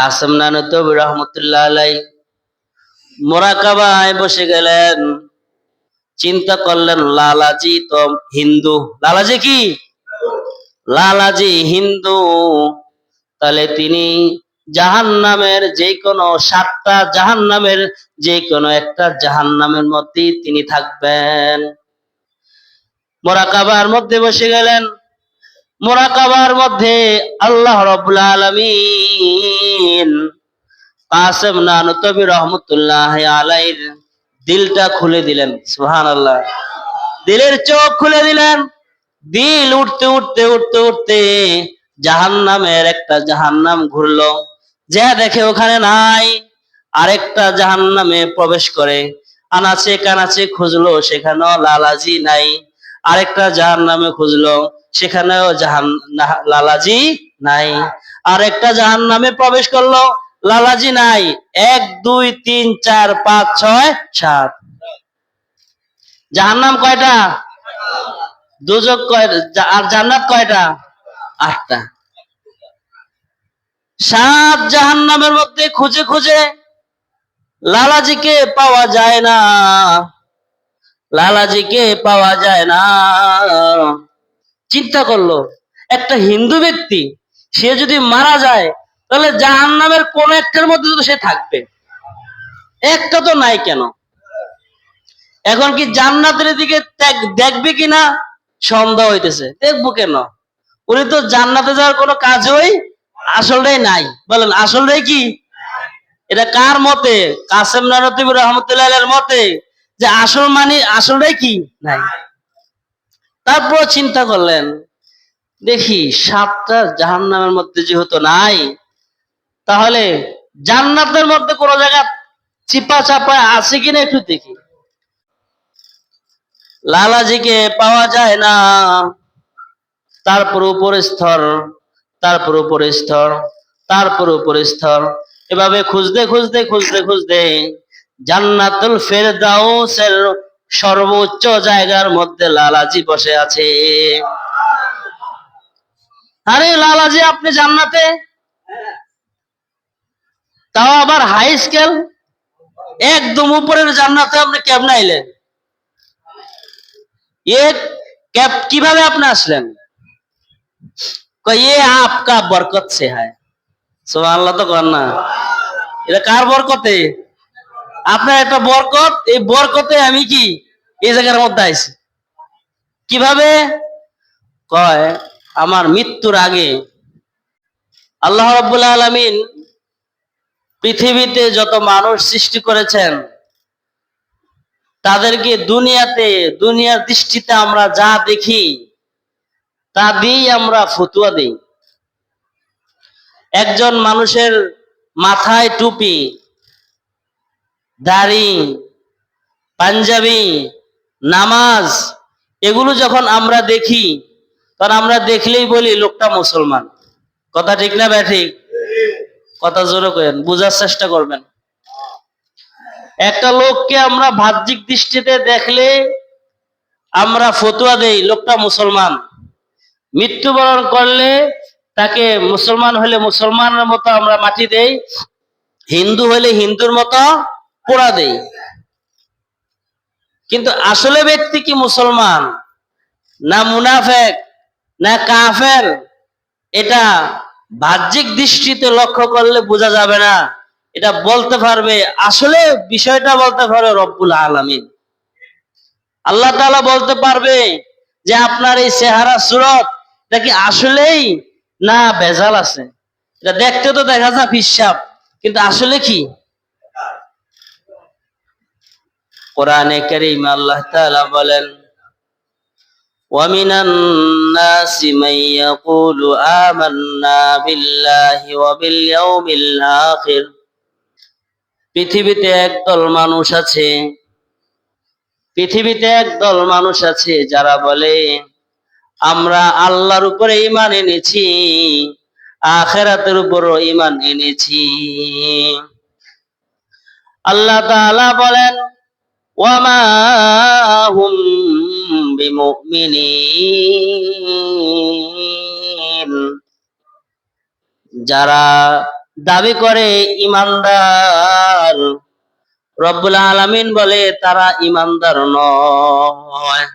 কাসেম রহমতুল্লাহ আলাই মোরাকাবায় বসে গেলেন। চিন্তা করলেন, লালাজি তো হিন্দু। লালাজি কি? লালাজি হিন্দু। তাহলে তিনি জাহান নামের যে কোনো সাতটা জাহান নামের যে কোনো একটা জাহান নামের মধ্যেই তিনি থাকবেন। মোরাকাবার মধ্যে বসে গেলেন। মোরাকাবার মধ্যে আল্লাহ রব্বুল আলামিন কাসেম নানতবি রহমতুল্লাহ আলাইর দিলটা খুলে দিলেন সুহান আল্লাহ দিলের চোখ খুলে দিলেন। দিল উঠতে উঠতে উঠতে উঠতে জাহান্নামের একটা জাহান্নাম ঘুরলো। যা দেখে ওখানে নাই, আরেকটা জাহান্নামে প্রবেশ করে। আনাচে কানাচে খুঁজলো, সেখানেও লালাজি নাই। আরেকটা জাহান্নামে খুঁজলো। সেখানেও জাহান লালাজি নাই। আরেকটা জাহান্নামে প্রবেশ করল, লালাজি নাই। এক, দুই, তিন, চার, পাঁচ, ছয়, সাত। জাহান্নাম কয়টা? দুজক কয়টা আর জান্নাত কয়টা? আটটা। সাত জাহান্নামের মধ্যে খুঁজে খুঁজে লালাজিকে পাওয়া যায় না। লালাজিকে পাওয়া যায় না। চিন্তা করল, একটা হিন্দু ব্যক্তি, সে যদি মারা যায়, তাহলে জাহান্নামের কোন একটার মধ্যে তো সে থাকবে। একটা তো নাই কেন? এখন কি জান্নাতের দিকে দেখবে কিনা? সন্দেহ হইতেছে। দেখব কেন? উনি তো জান্নাতে যাওয়ার কোনো কাজই আসলটাই নাই। বলেন, আসলটাই কি? এটা কার মতে? কাসেম নারতিব রহমতুল্লাহ মতে যে আসল মানে আসলটাই কি? নাই। তারপর চিন্তা করলেন, দেখি সাতটা জাহান্নামের মধ্যে যেহেতু নাই, তাহলে জান্নাতের মধ্যে কোনো জায়গা চিপা চাপা আছে কিনা একটু দেখি। লালাজিকে পাওয়া যায় না। তারপর উপর স্তর, তারপর উপর স্তর, তারপর উপর স্তর। এভাবে খুঁজতে খুঁজতে খুঁজতে খুঁজতে জান্নাতুল ফেরদাউসের সর্বোচ্চ জায়গার মধ্যে লালাজি বসে আছে। আরে লালাজি, আপনি জান্নাতে? তাও আবার হাই স্কেল একদম উপরের জান্নাতে আপনি ক্যাব আইলেন? এ ক্যাব কীভাবে আপনি আসলেন? আপকা বরকত সে হায়। সব আল্লাহ তো কর না। এটা কার বরকতে? আপনার একটা বরকত, এই বরকতে আমি কি এই জায়গার মধ্যে আইছি? কীভাবে? কয়, আমার মৃত্যুর আগে আল্লাহ রাব্বুল আলামিন পৃথিবীতে যত মানুষ সৃষ্টি করেছেন, তাদেরকে দুনিয়াতে, দুনিয়ার দৃষ্টিতে আমরা যা দেখি, তা দিয়েই আমরা ফতুয়া দিই। একজন মানুষের মাথায় টুপি দাড়ি, পাঞ্জাবি, নামাজ, এগুলো যখন আমরা দেখি, তখন আমরা দেখলেই বলি, লোকটা মুসলমান। কথা ঠিক না ব্যাঠিক? কথা জোরে করেন বুঝার চেষ্টা করবেন। একটা লোককে আমরা বাহ্যিক দৃষ্টিতে দেখলে আমরা ফতুয়া দেই, লোকটা মুসলমান। মৃত্যুবরণ করলে তাকে মুসলমান হলে মুসলমানের মতো আমরা মাটি দেই, হিন্দু হলে হিন্দুর মতো পোড়া দেই। কিন্তু আসলে ব্যক্তি কি মুসলমান? না মুনাফেক, না কাফের? এটা বাহ্যিক দৃষ্টিতে লক্ষ্য করলে বোঝা যাবে না। এটা বলতে পারবে, আসলে বিষয়টা বলতে পারবে রব্বুল আলামিন। আল্লাহ তাআলা বলতে পারবে যে আপনার এই চেহারা, সুরত, এটা কি আসলেই না ভেজাল আছে? এটা দেখতে তো দেখা যায় হিসাব কিন্তু আসলে কি? কোরআনে কারীম আল্লাহ তাআলা বলেন ومن الناس من يقول آمنا بالله وباليوم الآخر পৃথিবীতে একদল মানুষ আছে পৃথিবীতে একদল মানুষ আছে যারা বলে আমরা আল্লাহর উপরে ইমান এনেছি আখেরাতের উপরও ইমান এনেছি আল্লাহ তাআলা বলেন ওয়ামা হুম বিমুমিনিন যারা দাবি করে ইমানদার, রব্বুল আলামিন বলে তারা ইমানদার নয়।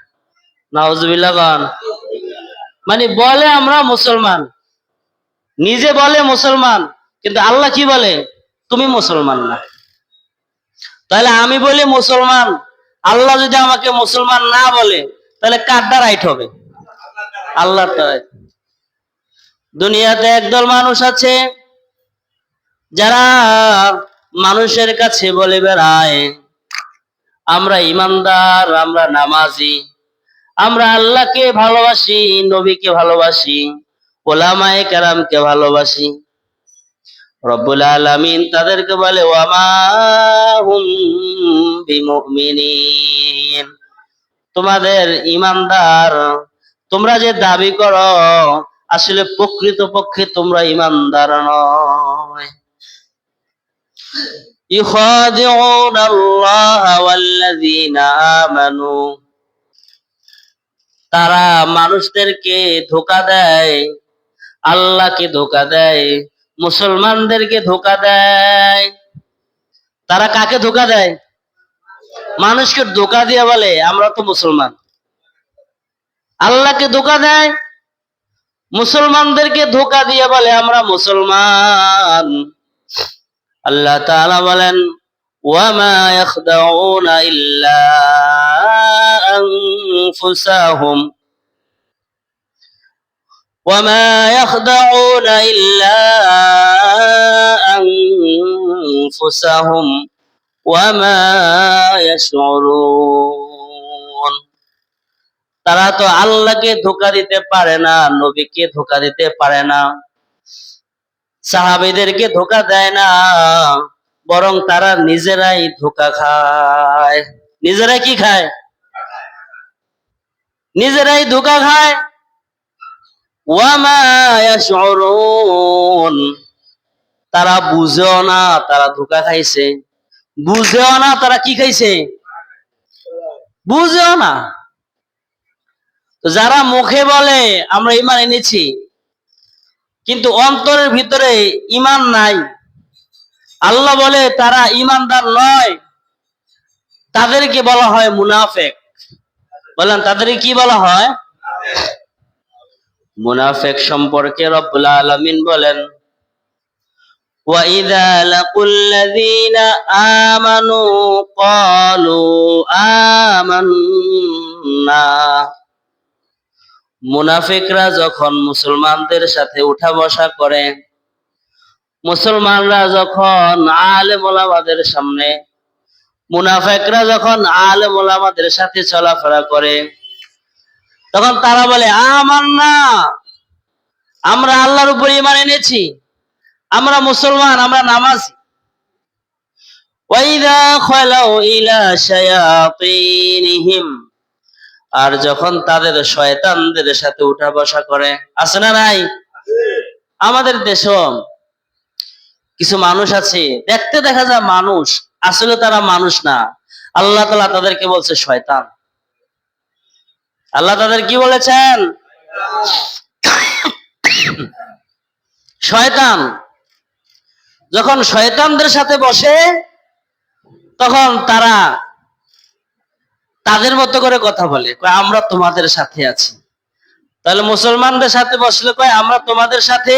মানে বলে আমরা মুসলমান। নিজে বলে মুসলমান, কিন্তু আল্লাহ কি বলে? তুমি মুসলমান না। তাহলে আমি বলি মুসলমান, আল্লাহ যদি আমাকে মুসলমান না বলে, তাহলে কারটা রাইট হবে? আল্লাহ দুনিয়াতে একদল মানুষ আছে, যারা মানুষের কাছে বলে বেড়ায়, আমরা ইমানদার, আমরা নামাজি, আমরা আল্লাহকে ভালোবাসি, নবীকে ভালোবাসি, ওলামায়ে কেরামকে ভালোবাসি। রব্বুল আলামিন তাদেরকে বলে ওয়ামা হুম বিমুমিনিন তোমাদের ইমানদার তোমরা যে দাবি করো আসলে প্রকৃত পক্ষে তোমরা ইমানদার নয় يخادعون الله والذين آمنوا তারা মানুষদেরকে ধোকা দেয় আল্লাহকে ধোকা দেয় মুসলমানদেরকে ধোকা দেয়। তারা কাকে ধোকা দেয়? মানুষকে ধোকা দিয়ে বলে, আমরা তো মুসলমান। আল্লাহকে ধোকা দেয়, মুসলমানদেরকে ধোকা দিয়ে বলে, আমরা মুসলমান। আল্লাহ তাআলা বলেন, ওয়ামা ইল্লা ওয়ামা ইল্লা أنفسهم وما يشعرون তারা তো আল্লাহকে ধোকা দিতে পারে না নবীকে ধোকা দিতে পারে না সাহাবিদেরকে ধোকা দেয় না বরং তারা নিজেরাই ধোকা খায় নিজেরাই কি খায় নিজেরাই ধোকা খায় ওয়ামা ইয়াশউরুন তারা বুঝেও না তারা ধোকা খাইছে। বুঝেও না তারা কি খাইছে? বুঝেও না। যারা মুখে বলে, আমরা ইমান এনেছি। কিন্তু অন্তরের ভিতরে ইমান নাই। আল্লাহ বলে, তারা ইমানদার নয়। তাদেরকে বলা হয় মুনাফেক। বলেন, তাদেরকে কি বলা হয়? মুনাফেক সম্পর্কে রব্বুল আলামিন বলেন وَإِذَا لَقُوا الَّذِينَ آمَنُوا قَالُوا آمَنَّا মুনাফিকরা যখন মুসলমানদের সাথে উঠা বসা করে মুসলমানরা যখন আলেম ওলামাদের সামনে মুনাফেকরা যখন আলেম ওলামাদের সাথে চলাফেরা করে তখন তারা বলে আমার না আমরা আল্লাহর উপর ইমান এনেছি আমরা মুসলমান, আমরা নামাজি। আর যখন তাদের শয়তানদের সাথে উঠা বসা করে, আছে না নাই? আমাদের দেশও কিছু মানুষ আছে, দেখতে দেখা যায় মানুষ, আসলে তারা মানুষ না। আল্লাহ তালা তাদেরকে বলছে শয়তান। আল্লাহ তাদের কি বলেছেন? শয়তান যখন শয়তানদের সাথে বসে, তখন তারা তাদের মতো করে কথা বলে আমরা তোমাদের সাথে আছি। তাহলে মুসলমানদের সাথে বসলে, কয়, আমরা তোমাদের সাথে।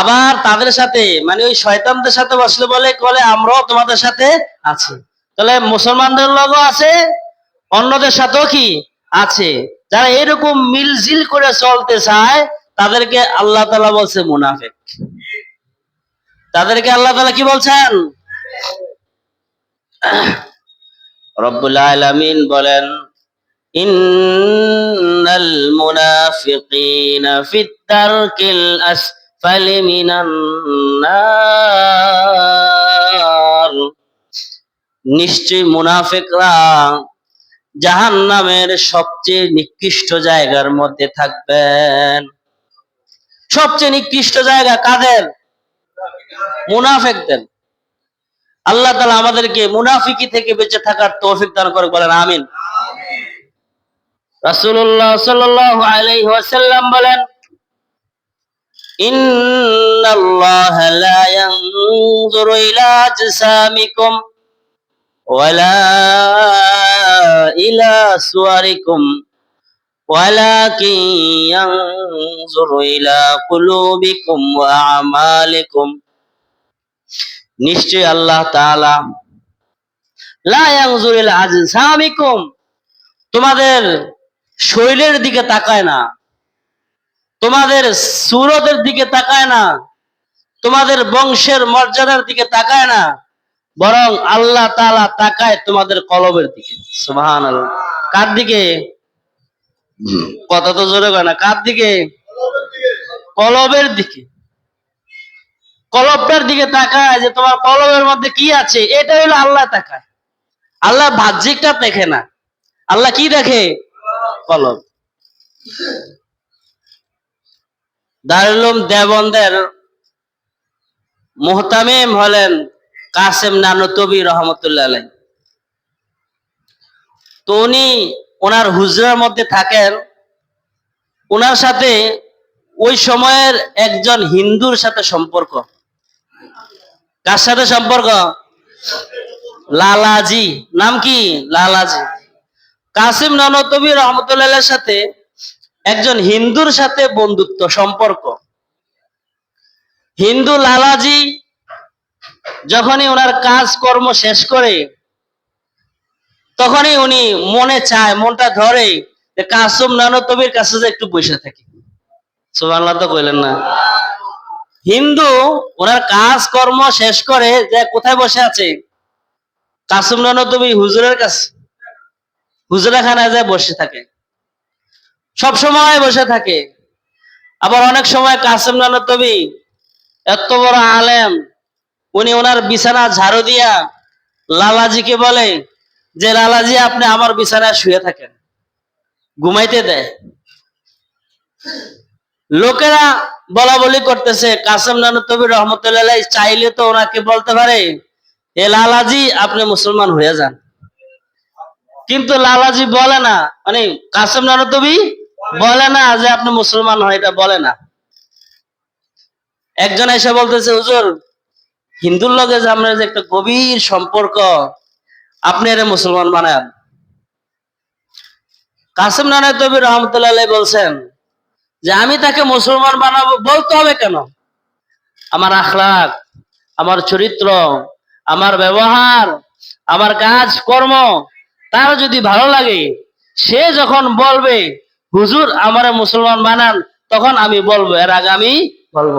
আবার তাদের সাথে মানে ওই শয়তানদের সাথে বসলে বলে বলে আমরাও তোমাদের সাথে আছি। তাহলে মুসলমানদের লগও আছে, অন্যদের সাথেও কি আছে? যারা এরকম মিলজিল করে চলতে চায়, তাদেরকে আল্লাহ তালা বলছে মুনাফেক। তাদেরকে আল্লাহ তালা কি বলছেন? রব্বুল বলেন নিশ্চয় মুনাফিকরা জাহান্নামের সবচেয়ে নিকৃষ্ট জায়গার মধ্যে থাকবেন। সবচেয়ে নিকৃষ্ট জায়গা কাদের? মুনাফেকদের। আল্লাহ তালা আমাদেরকে মুনাফিকি থেকে বেঁচে থাকার তৌফিক দান করে বলেন আমিন। রাসুল্লাহ বলেন, ইন্নাল্লাহ লা ইয়ানজুরু ইলা ওয়ালা ইলা সুয়ারিকুম ওয়ালাকিন ইয়ানজুরু ইলা কুলুবিকুম ওয়া আমালিকুম। নিশ্চয় আল্লাহ তাআলা লা ইয়ানজুর আজসামিকুম তোমাদের শরীরের দিকে তাকায় না তোমাদের সুরতের দিকে তাকায় না তোমাদের বংশের মর্যাদার দিকে তাকায় না বরং আল্লাহ তাআলা তাকায় তোমাদের কলবের দিকে। সুবহানাল্লাহ। কার দিকে? কথা তো জোরে কয় না কার দিকে? কলবের দিকে। কলবটার দিকে তাকায় যে তোমার কলবের মধ্যে কি আছে? এটা হলো আল্লাহ তাকায়। আল্লাহ বাহ্যিকটা দেখে না। আল্লাহ কি দেখে? কলব। দারুলুম দেবন্দের মোহতামিম হলেন কাসেম নানুতবি রহমতুল্লাহ আলাই তো উনি ওনার হুজরার মধ্যে থাকেন। ওনার সাথে ওই সময়ের একজন হিন্দুর সাথে সম্পর্ক। কার সাথে সম্পর্ক? লালাজি। নাম কি? লালাজি। কাসিম নানতবি রহমতুল্লাহ সাথে একজন হিন্দুর সাথে বন্ধুত্ব, সম্পর্ক। হিন্দু লালাজি যখনই ওনার কাজ কর্ম শেষ করে, তখনই উনি মনে চায়, মনটা ধরে যে কাসুম নানতবির কাছে যে একটু বসে থাকি। সুবহানাল্লাহ তো কইলেন না। হিন্দু, ওনার কাজ কর্ম শেষ করে যে কোথায় বসে আছে? কাসুম নানতবি হুজুরের কাছে, হুজুরাখানায় যায় বসে থাকে। সব সময় বসে থাকে। আবার অনেক সময় কাসিম নানতবি এত বড় আলেম, উনি ওনার বিছানা ঝাড়ু দিয়া লালাজিকে বলে যে, লালাজি, আপনি আমার বিছানায় শুয়ে থাকেন। ঘুমাইতে দেয়। লোকেরা বলা বলি করতেছে, কাসেম নানুতবি রহমতুল্লাহ চাইলে তো ওনাকে বলতে পারে, এ লালাজি, আপনি মুসলমান হয়ে যান। কিন্তু লালাজি বলে না মানে কাসেম নানুতবি বলে না যে আপনি মুসলমান হয়, এটা বলে না। একজন এসে বলতেছে, হুজুর, হিন্দুর লগে যে আমরা যে একটা গভীর সম্পর্ক, আপনি এর মুসলমান বানান। কাসেম নানায় তবি রহমতুল্লাহ বলছেন যে আমি তাকে মুসলমান বানাবো বলতে হবে কেন? আমার আখলাক আমার চরিত্র, আমার ব্যবহার, আমার কাজ কর্ম তার যদি ভালো লাগে, সে যখন বলবে, হুজুর, আমার মুসলমান বানান, তখন আমি বলব, এর আগে আমি বলব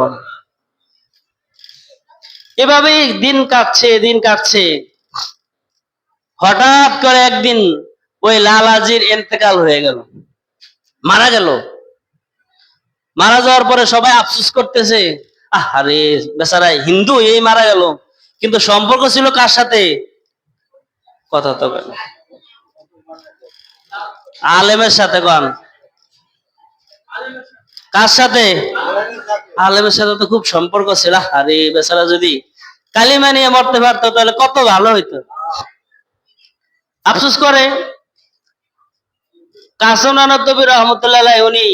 এভাবেই দিন কাটছে দিন কাটছে। হঠাৎ করে একদিন ওই লালাজির এন্তেকাল হয়ে গেল। মারা গেল। মারা যাওয়ার পরে সবাই আফসোস করতেছে আরে বেচারা হিন্দু, এই মারা গেল। কিন্তু সম্পর্ক ছিল কার সাথে? কথা তো আলেমের সাথে কন। কার সাথে? আলেমের সাথে তো খুব সম্পর্ক ছিল। আরে বেচারা যদি কালিমা নিয়ে মরতে পারতো, তাহলে কত ভালো হইতো। আফসোস করে। কাসম নানতবী রহমতুল্লাহ উনি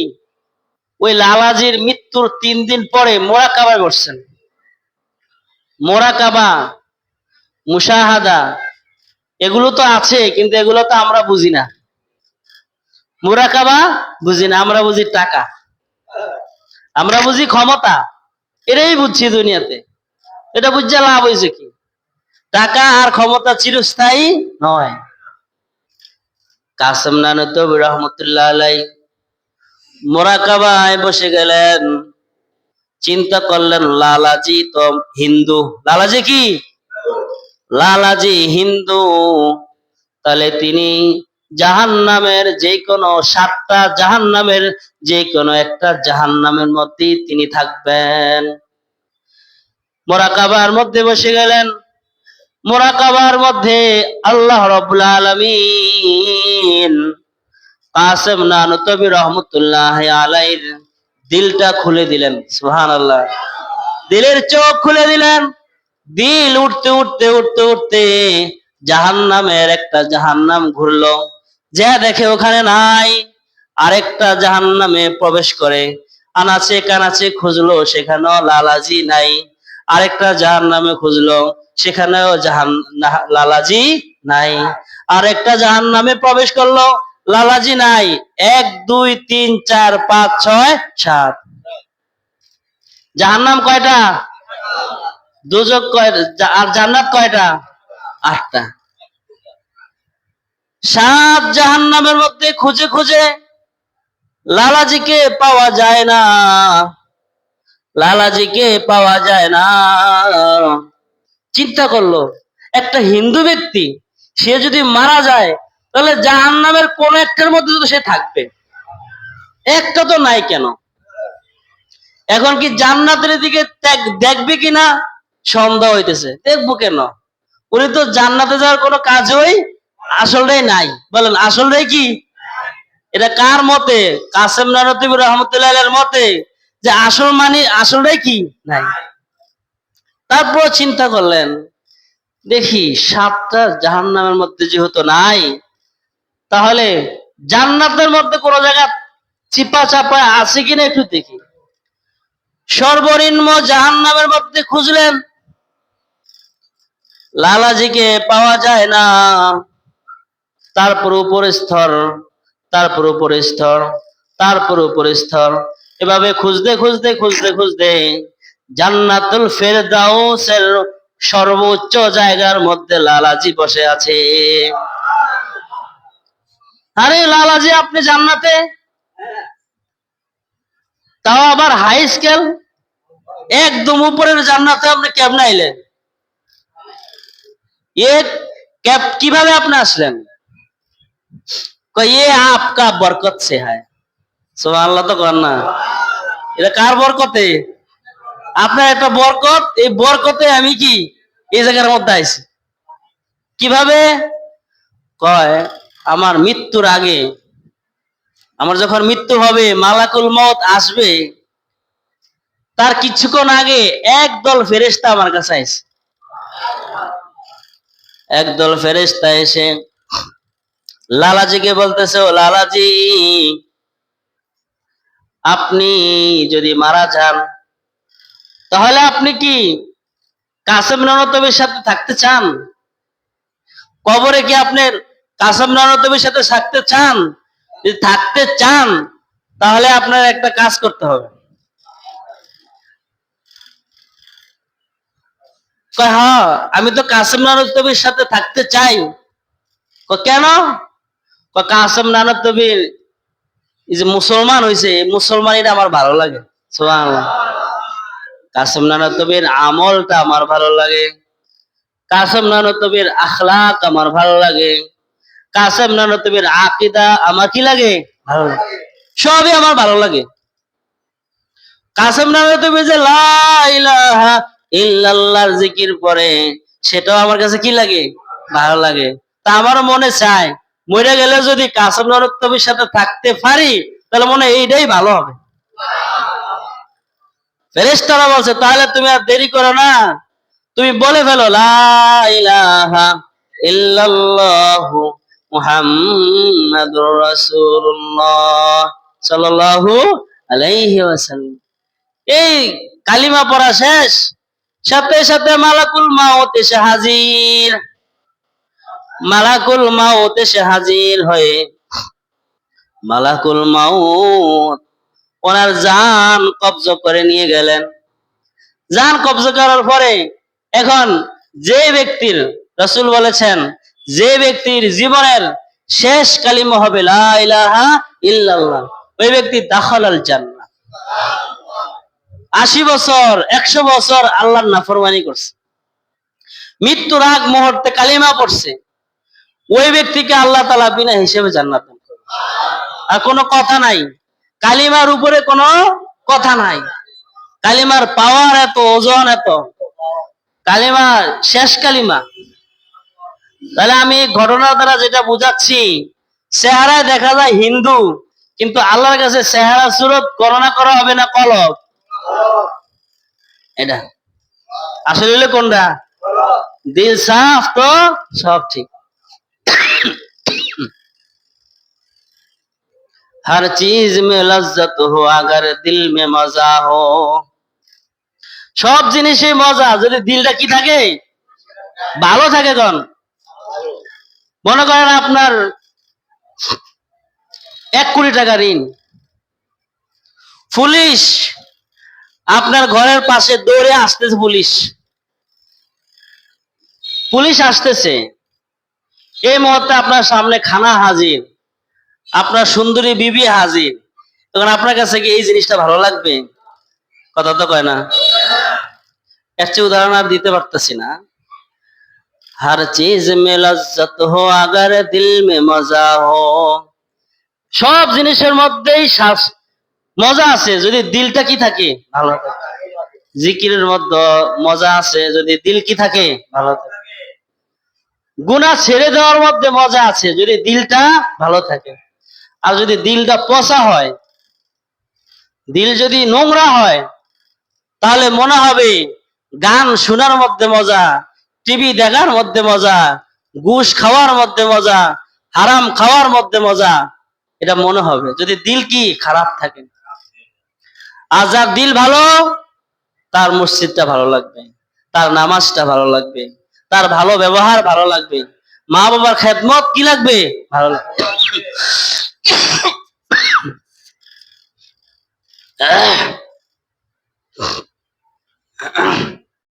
ওই লালাজির মৃত্যুর তিন দিন পরে মোরাকাবায় বসছেন মোরাকাবা মুশাহাদা, এগুলো তো আছে, কিন্তু এগুলো তো আমরা বুঝি না। মোরাকাবা বুঝি না, আমরা বুঝি টাকা। আমরা বুঝি ক্ষমতা। এটাই বুঝছি দুনিয়াতে। এটা বুঝছে লাভ হয়েছে কি? টাকা আর ক্ষমতা চিরস্থায়ী নয়। কাসম নানতব রহমতুল্লাহ আলাই মোরাকাবায় বসে গেলেন। চিন্তা করলেন, লালাজি তো হিন্দু। লালাজি কি? লালাজি হিন্দু। তাহলে তিনি জাহান নামের যে কোনো সাতটা জাহান নামের যে কোনো একটা জাহান নামের মধ্যেই তিনি থাকবেন। মোরাকাবার মধ্যে বসে গেলেন। মোরাকাবার মধ্যে আল্লাহ রব্বুল আলামিন কাসেম রহমতুল্লাহ আলাইর দিলটা খুলে দিলেন, সুবহানাল্লাহ। দিলের চোখ খুলে দিলেন। দিল উঠতে উঠতে উঠতে উঠতে জাহান্নামের একটা জাহান্নাম ঘুরলো। যে দেখে ওখানে নাই, আরেকটা জাহান্নামে প্রবেশ করে। আনাচে কানাচে খুঁজলো, সেখানেও লালাজি নাই। আরেকটা জাহান নামে খুঁজলো, সেখানেও জাহান লালাজি নাই। আরেকটা জাহান নামে প্রবেশ করল লালাজি নাই। এক, দুই, তিন, চার, পাঁচ, ছয়, সাত। জাহান্নাম কয়টা? দুজক কয়টা আর জান্নাত কয়টা? আটটা। সাত জাহান্নামের মধ্যে খুঁজে খুঁজে লালাজিকে পাওয়া যায় না। লালাজিকে পাওয়া যায় না। চিন্তা করল, একটা হিন্দু ব্যক্তি, সে যদি মারা যায় তাহলে জাহান্নামের কোন একটার মধ্যে তো সে থাকবে। একটা তো নাই কেন? এখন কি জান্নাতের দিকে দেখবে কিনা? সন্দেহ হইতেছে। দেখব কেন? উনি তো জান্নাতে যাওয়ার কোনো কাজই আসলটাই নাই। বলেন, আসলটাই কি? এটা কার মতে? কাসেম নারতিব রহমতুল্লাহ মতে যে আসল মানে আসলটাই কি? নাই। তারপর চিন্তা করলেন, দেখি সাতটা জাহান্নামের মধ্যে যেহেতু নাই তাহলে জান্নাতের মধ্যে কোন জায়গা চিপা চাপা আছে কিনা একটু দেখি। সর্বনিম্ন জাহান্নামের মধ্যে খুঁজলেন। লালাজিকে পাওয়া যায় না। তারপর উপর স্তর, তারপর উপর স্তর, তারপর উপর স্তর। এভাবে খুঁজতে খুঁজতে খুঁজতে খুঁজতে জান্নাতুল ফেরদাউসের সর্বোচ্চ জায়গার মধ্যে লালাজি বসে আছে। আরে লালা যে আপনি জান্নাতে? তাও আবার হাই স্কেল একদম উপরের জান্নাতে আপনি কেমনে আইলেন? এ কীভাবে আপনি আসলেন? এ আপকা বরকত সে হায়। আল্লাহ তো কর না। এটা কার বরকতে? আপনার একটা বরকত, এই বরকতে আমি কি এই জায়গার মধ্যে আইছি? কীভাবে? কয় আমার মৃত্যুর আগে, আমার যখন মৃত্যু হবে, মালাকুল মত আসবে, তার কিছুক্ষণ আগে একদল ফেরেশতা আমার কাছে আইছে। একদল ফেরেশতা এসে, লালাজিকে বলতেছে, ও লালাজি, আপনি যদি মারা যান, তাহলে আপনি কি কাসেম ননতবের সাথে থাকতে চান? কবরে কি আপনার কাসেম ননতবের সাথে থাকতে চান, যদি থাকতে চান, তাহলে আপনার একটা কাজ করতে হবে। হ্যাঁ আমি তো কাসেম নানতবির সাথে থাকতে চাই। কেন? কাসেম নানতবির যে মুসলমান হয়েছে এই মুসলমানিটা আমার ভালো লাগে। কাসেম নানতবির আমলটা আমার ভালো লাগে। কাসেম নানতবির আখলাক আমার ভালো লাগে। কাসেম নানতবির আকিদা আমার কি লাগে? ভালো লাগে। সবই আমার ভালো লাগে। কাসেম নানতবি যে লা ইল্লাল্লাহর জিকির পরে সেটাও আমার কাছে কি লাগে? ভালো লাগে। তা আমার মনে চায় মরে গেলে যদি কাসেম নানতবির সাথে থাকতে পারি তাহলে মনে হয় এইটাই ভালো হবে। ফেরেশতারা বলছে তাহলে তুমি আর দেরি করো না। তুমি বলে ফেলো লা ইলাহা ইল্লাল্লাহু মুহাম্মাদুর রাসূলুল্লাহ সাল্লাল্লাহু আলাইহি ওয়াসাল্লাম। এই কালিমা পড়া শেষ। সাথে সাথে মালাকুল মাউত এসে হাজির। মালাকুল মাউত এসে হাজির হয়ে মালাকুল মাউত ওনার জান কবজ করে নিয়ে গেলেন। জান কবজ করার পরে এখন যে ব্যক্তির রসুল বলেছেন যে ব্যক্তির জীবনের শেষ কালিমা হবে ইল্লাল্লাহ, ওই ব্যক্তি দাখল আল জান্নাহ আশি বছর, একশো বছর আল্লাহর নাফরমানি করছে। মৃত্যুর আগ মুহূর্তে কালিমা পড়ছে। ওই ব্যক্তিকে আল্লাহ তালা বিনা হিসেবে জান্নাত আর কোনো কথা নাই। কালিমার উপরে কোনো কথা নাই। কালিমার পাওয়ার এত, ওজন এত। কালিমা শেষ কালিমা তাহলে আমি এই ঘটনার দ্বারা যেটা বুঝাচ্ছি চেহারায় দেখা যায় হিন্দু কিন্তু আল্লাহর কাছে চেহারা সুরত গণনা করা হবে না কলব এটা আসলে হলো কোনটা দিল সাফ তো সব ঠিক हर चीज में लज्जत हो अगर दिल में मजा हो সব জিনিসে মজা যদি দিলটা কি থাকে ভালো থাকে কোন মনে করেন আপনার এক কোটি টাকা ঋণ। পুলিশ আপনার ঘরের পাশে দৌড়ে আসতেছে পুলিশ। পুলিশ আসতেছে। এই মুহূর্তে আপনার সামনে খানা হাজির। আপনার সুন্দরী বিবি হাজির। তখন আপনার কাছে কি এই জিনিসটা ভালো লাগবে? কথা তো কয় না। এর চেয়ে উদাহরণ আর দিতে পারতেছি না। हर चीज में लज्जत हो अगर दिल में मजा हो সব জিনিসের মধ্যেই শ্বাস মজা আছে যদি দিলটা কি থাকে ভালো থাকে জিকিরের মধ্যে মজা আছে যদি দিল কি থাকে ভালো থাকে গুনাহ ছেড়ে দেওয়ার মধ্যে মজা আছে যদি দিলটা ভালো থাকে আর যদি দিলটা পচা হয় দিল যদি নোংরা হয় তাহলে মনে হবে গান শোনার মধ্যে মজা টিভি দেখার মধ্যে মজা, ঘুষ খাওয়ার মধ্যে মজা, হারাম খাওয়ার মধ্যে মজা, এটা মনে হবে। যদি দিল কি? খারাপ থাকে। আর যার দিল ভালো, তার মসজিদটা ভালো লাগবে, তার নামাজটা ভালো লাগবে, তার ভালো ব্যবহার ভালো লাগবে, মা বাবার খেদমত কি লাগবে? ভালো লাগবে।